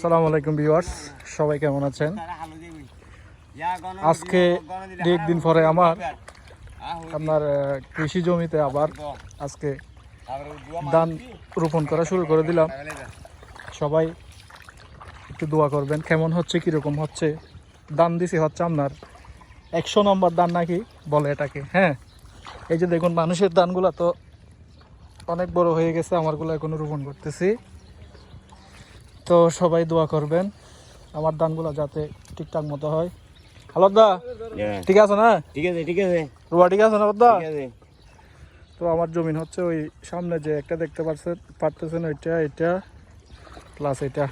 সালাম আলাইকুম ভিউয়ার্স, সবাই কেমন আছেন? আজকে দেড় দিন পরে আমার, আপনার কৃষি জমিতে আবার আজকে ধান রোপণ করা শুরু করে দিলাম। সবাই একটু দোয়া করবেন, কেমন হচ্ছে, কীরকম হচ্ছে? দান দিছি হচ্ছে আপনার একশো নম্বর দান নাকি বলে এটাকে হ্যাঁ? এই যে দেখুন, মানুষের দানগুলো তো অনেক বড় হয়ে গেছে আমারগুলো এখনও রোপণ করতেছি। তো সবাই দোয়া করবেন আমার ধানগুলো যাতে ঠিকঠাক মতো হয়। হ্যালো দা ঠিক আছে না? ঠিক আছে ঠিক আছে। রোয়া ঠিক আছে না তো আমার জমিন হচ্ছে ওই সামনে যে একটা দেখতে পাচ্ছেন পারতেছেন ওইটা এটা প্লাস এটা।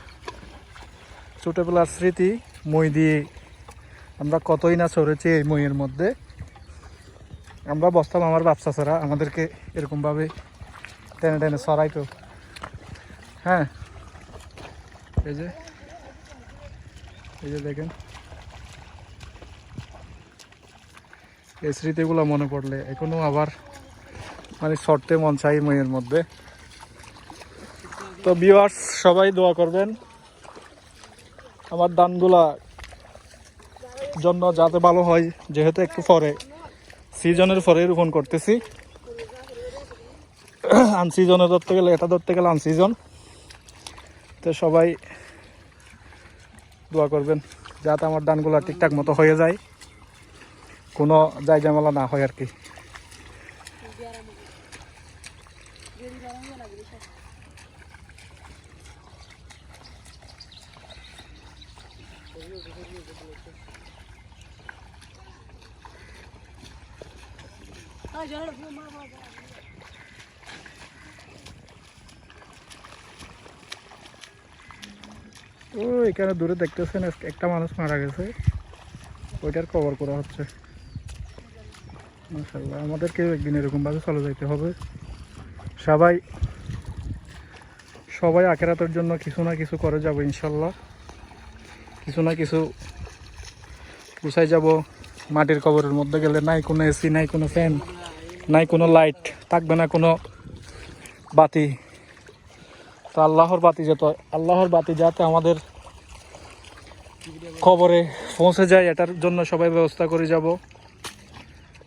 ছোটোবেলার স্মৃতি মই দিয়ে আমরা কতই না চড়েছি এই মইয়ের মধ্যে। আমরা বসতাম আমার ব্যবসা ছাড়া আমাদেরকে এরকমভাবে টেনে টেনে সরাই তো। হ্যাঁ। এই যে। এই যে দেখেন। এই স্মৃতিগুলো মনে পড়লে এখনও আবার মানে শর্টে মন চাই মইয়ের মধ্যে। তো ভিউয়ার্স সবাই দোয়া করবেন। আমার দানগুলা জন্য যাতে ভালো হয়, যেহেতু একটু পরে সিজনের পরে রোপণ করতেছি। আনসিজনে ধরতে গেলে, এটা ধরতে গেলে আনসিজন তো সবাই দোয়া করবেন, যাতে আমার ধানগুলা ঠিকঠাক মতো হয়ে যায়। কোনো যাই ঝামেলা না হয় আর কি। ও, এখানে দূরে দেখতেছেন একটা মানুষ মারা গেছে। ওইটার কভার করা হচ্ছে। মাশাল্লাহ আমাদেরকেও একদিন এরকমভাবে চলে যাইতে হবে। সবাই সবাই আখেরাতের জন্য কিছু না কিছু করে যাব ইনশাল্লাহ কিছু না কিছু গুছাই যাব। মাটির কবরের মধ্যে গেলে নাই কোনো এসি, নাই কোনো ফ্যান, নাই কোনো লাইট, থাকবে না কোনো বাতি। তো আল্লাহর বাতি যত আল্লাহর বাতি যাতে আমাদের খবরে পৌঁছে যায় এটার জন্য সবাই ব্যবস্থা করে যাব।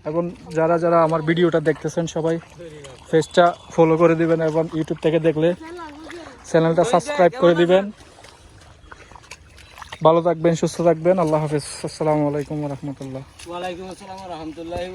এবং যারা যারা আমার ভিডিওটা দেখতেছেন সবাই ফেসটা ফলো করে দিবেন এবং ইউটিউব থেকে দেখলে চ্যানেলটা সাবস্ক্রাইব করে দিবেন। ভালো থাকবেন সুস্থ থাকবেন। আল্লাহ হাফিজ। আসসালামু আলাইকুম রহমতুল্লাহ। ওয়ালাইকুম আসসালাম রহমতুল্লাহি